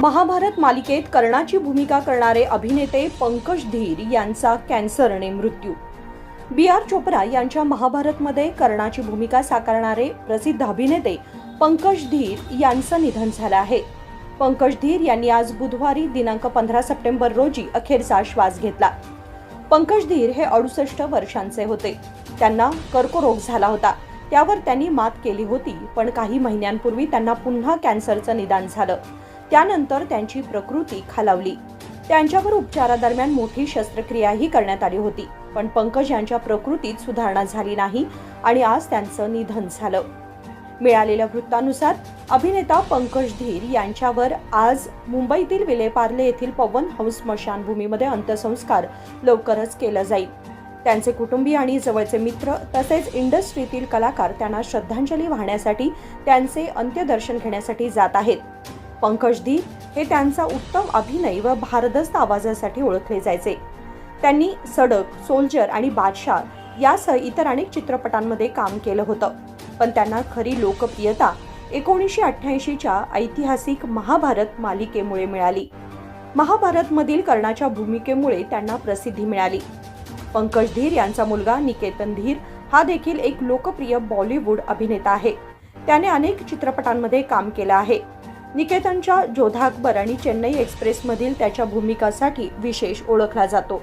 महाभारत मालिकेत कर्णाची भूमिका करणारे अभिनेते पंकज धीर यांचा कॅन्सरने मृत्यू. बी आर चोप्रा यांच्या महाभारतमध्ये कर्णाची भूमिका साकारणारे प्रसिद्ध अभिनेते पंकज धीर यांचं निधन झालं आहे. पंकज धीर यांनी आज बुधवारी दिनांक पंधरा सप्टेंबर रोजी अखेरचा श्वास घेतला. पंकज धीर हे अडुसष्ट वर्षांचे होते. त्यांना कर्करोग झाला होता. त्यावर त्यांनी मात केली होती पण काही महिन्यांपूर्वी त्यांना पुन्हा कॅन्सरचं निदान झालं. त्यानंतर त्यांची प्रकृती खालावली. त्यांच्यावर उपचारादरम्यान मोठी शस्त्रक्रियाही करण्यात आली होती. पण पंकज यांच्या प्रकृतीत सुधारणा झाली नाही आणि आज त्यांचं निधन झालं. मिळालेल्या वृत्तानुसार अभिनेता पंकज धीर यांच्यावर आज मुंबईतील विलेपार्ले येथील पवन हंस स्मशानभूमीमध्ये अंत्यसंस्कार लवकरच केलं जाईल. त्यांचे कुटुंबीय आणि जवळचे मित्र तसेच इंडस्ट्रीतील कलाकार त्यांना श्रद्धांजली वाहण्यासाठी त्यांचे अंत्यदर्शन घेण्यासाठी जात आहेत. पंकज धीर हे त्यांचा उत्तम अभिनय व भारदस्त आवाजासाठी ओळखले जायचे. त्यांनी सडक सोल्जर आणि बादशाह यासह इतर अनेक चित्रपटांमध्ये काम केलं होतं. पण त्यांना खरी लोकप्रियता एकोणीसशे अठ्ठ्याऐंशीच्या ऐतिहासिक महाभारत मालिकेमुळे मिळाली. महाभारतमधील कर्णाच्या भूमिकेमुळे त्यांना प्रसिद्धी मिळाली. पंकज धीर यांचा मुलगा निकेतन धीर हा देखील एक लोकप्रिय बॉलिवूड अभिनेता आहे. त्याने अनेक चित्रपटांमध्ये काम केलं आहे. निकेतनच्या जोधा अकबर आणि चेन्नई एक्सप्रेसमधील त्याच्या भूमिकासाठी विशेष ओळखला जातो.